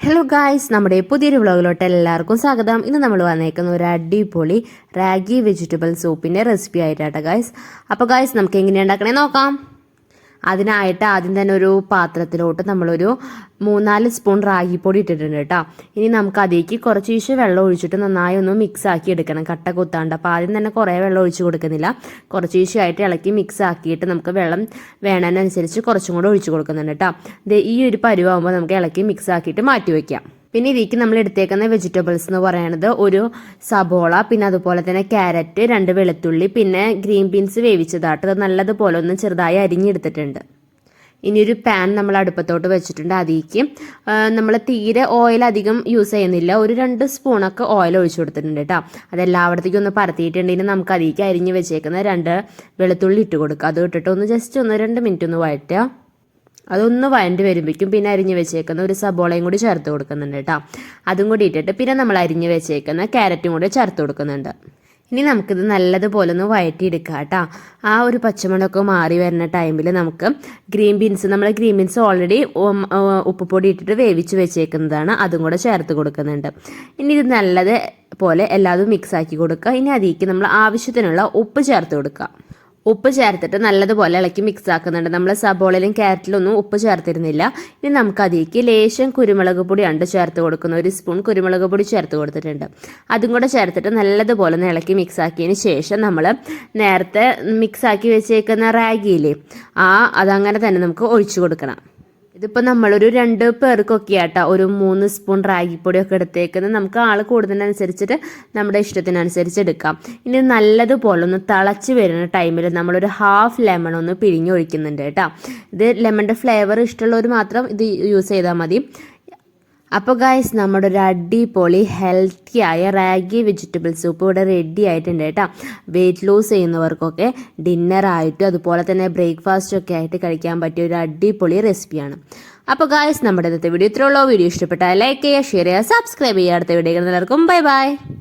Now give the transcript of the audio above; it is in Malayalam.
ഹലോ ഗായ്സ് നമ്മുടെ പുതിയൊരു വ്ളോഗിലോട്ട് എല്ലാവർക്കും സ്വാഗതം. ഇന്ന് നമ്മൾ വന്നേക്കുന്ന ഒരു അടിപൊളി റാഗി വെജിറ്റബിൾ സൂപ്പിന്റെ റെസിപ്പി ആയിട്ടാട്ടോ ഗായ്സ് അപ്പോൾ ഗായ്സ് നമുക്ക് എങ്ങനെയാണ് ഉണ്ടാക്കണേ നോക്കാം. അതിനായിട്ട് ആദ്യം തന്നെ ഒരു പാത്രത്തിലോട്ട് നമ്മളൊരു മൂന്നാൽ സ്പൂൺ റാഗിപ്പൊടി ഇട്ടിട്ടുണ്ട് കേട്ടോ. ഇനി നമുക്ക് അതിലേക്ക് കുറച്ച് ഈശ് വെള്ളം ഒഴിച്ചിട്ട് നന്നായി ഒന്ന് മിക്സ് ആക്കി എടുക്കണം. കട്ട കുത്താണ്ട്. അപ്പോൾ ആദ്യം തന്നെ കുറേ വെള്ളം ഒഴിച്ച് കൊടുക്കുന്നില്ല. കുറച്ച് ആയിട്ട് ഇളക്കി മിക്സ് ആക്കിയിട്ട് നമുക്ക് വെള്ളം വേണതിനനുസരിച്ച് കുറച്ചും കൂടെ ഒഴിച്ച് കൊടുക്കുന്നുണ്ട് കേട്ടോ. ഈ ഒരു പരുവാകുമ്പോൾ നമുക്ക് ഇളക്കി മിക്സ് ആക്കിയിട്ട് മാറ്റി വയ്ക്കാം പിന്നെ ഇതിലേക്ക് നമ്മൾ എടുത്തേക്കുന്ന വെജിറ്റബിൾസ് എന്ന് പറയുന്നത് ഒരു സബോള പിന്നെ അതുപോലെ തന്നെ ക്യാരറ്റ് രണ്ട് വെളുത്തുള്ളി പിന്നെ ഗ്രീൻ ബീൻസ് വേവിച്ചതാട്ട്. നല്ലതുപോലെ ഒന്ന് ചെറുതായി അരിഞ്ഞെടുത്തിട്ടുണ്ട്. ഇനി ഒരു പാൻ നമ്മൾ അടുപ്പത്തോട്ട് വെച്ചിട്ടുണ്ട് അതിലേക്ക്. നമ്മൾ തീരെ ഓയിൽ അധികം യൂസ് ചെയ്യുന്നില്ല. ഒരു രണ്ട് സ്പൂണൊക്കെ ഓയിൽ ഒഴിച്ചു കൊടുത്തിട്ടുണ്ട് കേട്ടോ. അതെല്ലായിടത്തേക്കും ഒന്ന് പരത്തിയിട്ടുണ്ടെങ്കിൽ നമുക്ക് അതിലേക്ക് അരിഞ്ഞ് വെച്ചേക്കുന്ന രണ്ട് വെളുത്തുള്ളി ഇട്ട് കൊടുക്കുക. അത് ഇട്ടിട്ട് ഒന്ന് ജസ്റ്റ് ഒന്ന് രണ്ട് മിനിറ്റ് ഒന്ന് വഴറ്റുക. അതൊന്ന് വഴണ്ടി വരുമ്പോഴേക്കും പിന്നെ അരിഞ്ഞ് വെച്ചേക്കുന്ന ഒരു സബോളയും കൂടി ചേർത്ത് കൊടുക്കുന്നുണ്ട് കേട്ടോ. അതും കൂടി ഇട്ടിട്ട് പിന്നെ നമ്മൾ അരിഞ്ഞ് വെച്ചേക്കുന്ന ക്യാരറ്റും കൂടി ചേർത്ത് കൊടുക്കുന്നുണ്ട്. ഇനി നമുക്കിത് നല്ലതുപോലെ ഒന്ന് വഴറ്റിയെടുക്കുക കേട്ടോ. ആ ഒരു പച്ചമുളകൊക്കെ മാറി വരുന്ന ടൈമിൽ നമുക്ക് ഗ്രീൻ ബീൻസ് നമ്മൾ ഗ്രീൻ ബീൻസ് ഓൾറെഡി ഉപ്പുപൊടി ഇട്ടിട്ട് വേവിച്ച് വെച്ചേക്കുന്നതാണ്. അതും കൂടെ ചേർത്ത് കൊടുക്കുന്നുണ്ട്. ഇനി ഇത് നല്ലത് പോലെ എല്ലാതും മിക്സ് ആക്കി കൊടുക്കുക. ഇനി അതിലേക്ക് നമ്മൾ ആവശ്യത്തിനുള്ള ഉപ്പ് ചേർത്ത് കൊടുക്കുക. ഉപ്പ് ചേർത്തിട്ട് നല്ലതുപോലെ ഇളക്കി മിക്സ് ആക്കുന്നുണ്ട്. നമ്മൾ സബോളയിലും ക്യാരറ്റിലൊന്നും ഉപ്പ് ചേർത്തിരുന്നില്ല. ഇനി നമുക്ക് അതിലേക്ക് ലേശം കുരുമുളക് പൊടിയാണ് ചേർത്ത് കൊടുക്കുന്ന ഒരു സ്പൂൺ കുരുമുളക് പൊടി ചേർത്ത് കൊടുത്തിട്ടുണ്ട്. അതും കൂടെ ചേർത്തിട്ട് നല്ലതുപോലെ ഒന്ന് ഇളക്കി മിക്സ് ആക്കിയതിന് ശേഷം നമ്മൾ നേരത്തെ മിക്സ് ആക്കി വെച്ചേക്കുന്ന റാഗിയില്ലേ ആ അതങ്ങനെ തന്നെ നമുക്ക് ഒഴിച്ചു കൊടുക്കണം. ഇതിപ്പോൾ നമ്മളൊരു രണ്ട് പേർക്കൊക്കെ ആട്ടോ ഒരു മൂന്ന് സ്പൂൺ റാഗിപ്പൊടിയൊക്കെ എടുത്തേക്കുന്നത്. നമുക്ക് ആൾ കൂടുന്നതിനനുസരിച്ചിട്ട് നമ്മുടെ ഇഷ്ടത്തിനനുസരിച്ച് എടുക്കാം. ഇനി നല്ലതുപോലെ ഒന്ന് തിളച്ച് വരുന്ന ടൈമിൽ നമ്മളൊരു ഹാഫ് ലെമൺ ഒന്ന് പിഴിഞ്ഞൊഴിക്കുന്നുണ്ട് കേട്ടോ. ഇത് ലെമണിന്റെ ഫ്ലേവർ ഇഷ്ടമുള്ളവർ മാത്രം ഇത് യൂസ് ചെയ്താൽ മതി. അപ്പോൾ ഗായ്സ് നമ്മുടെ ഒരു അടിപൊളി ആയ റാഗി വെജിറ്റബിൾ സൂപ്പ് ഇവിടെ റെഡി ആയിട്ടുണ്ട് കേട്ടോ. വെയിറ്റ് ലൂസ് ചെയ്യുന്നവർക്കൊക്കെ ഡിന്നർ ഡിന്നറായിട്ടും അതുപോലെ തന്നെ ബ്രേക്ക്ഫാസ്റ്റ് ഒക്കെ ആയിട്ട് കഴിക്കാൻ പറ്റിയ ഒരു അടിപൊളി റെസിപ്പിയാണ് അപ്പോൾ ഗായ്സ് നമ്മുടെ ഇന്നത്തെ വീഡിയോ ഇത്രയുള്ളൂ വീഡിയോ ഇഷ്ടപ്പെട്ടാൽ ലൈക്ക് ചെയ്യുക ഷെയർ ചെയ്യുക സബ്സ്ക്രൈബ് ചെയ്യുക. അടുത്ത വീഡിയോ എല്ലാവർക്കും ബൈ ബൈ